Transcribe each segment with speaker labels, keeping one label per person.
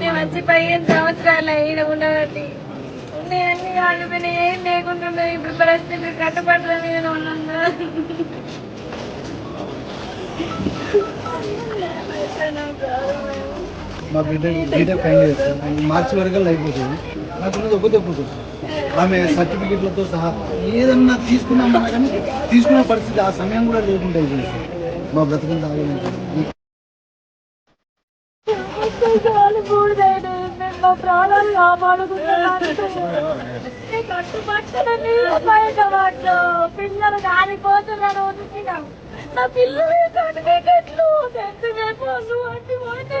Speaker 1: నేను వచ్చి పదిహేను సంవత్సరాలు ఈడ ఉండబట్టి అన్ని ఆగిపోయినా ఏం లేకుండా ఇప్పుడు పరిస్థితి కట్టుబడుల మీద ఉన్నాను
Speaker 2: మా బిడ్డ బిడ్డ ఫైనల్ ఇయర్ మార్చి వరకు అయిపోతుంది. నాకు ఉన్నది ఒకటే ఆమె సర్టిఫికెట్లతో సహా ఏదన్నా తీసుకున్నామన్నా కానీ తీసుకున్న పరిస్థితి ఆ సమయం కూడా లేకుండా అయిపోయింది. మా బ్రతుకుని తాగలేదు
Speaker 1: మా ప్రాణాలు కాపాడుకుంటున్నాను పిల్లలు కాలిపోతున్నాను నా పిల్లలు అట్టి పోతే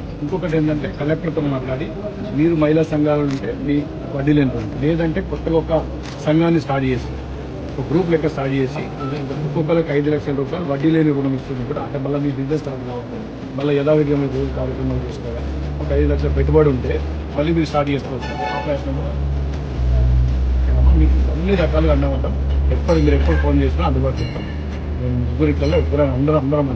Speaker 3: ఇంకొకటి ఏంటంటే కలెక్టర్తో మాట్లాడి మీరు మహిళా సంఘాలు ఉంటే మీ వడ్డీ లేని ఉంటుంది. లేదంటే కొత్తగా ఒక సంఘాన్ని స్టార్ట్ చేసి ఒక గ్రూప్ లెక్క స్టార్ట్ చేసి ఒక్కొక్కరికి ఐదు లక్షల రూపాయలు వడ్డీ లేని రుణం ఇస్తుంది కూడా. అంటే మళ్ళీ మీ బిజినెస్ స్టార్ట్ కావాలి మళ్ళీ యథావిధిగా మీరు రోజు కార్యక్రమాలు చేసుకోవాలి ఒక ఐదు లక్షల పెట్టుబడి ఉంటే మళ్ళీ మీరు స్టార్ట్ చేసుకోవచ్చు. మీకు అన్ని రకాలుగా అన్నా ఉంటాం ఎప్పుడు మీరు ఎప్పుడు ఫోన్ చేసినా అందుబాటులో ఉంటాం. మేము ముగ్గురిట్లలో ఎప్పుడైనా అందరం అందరం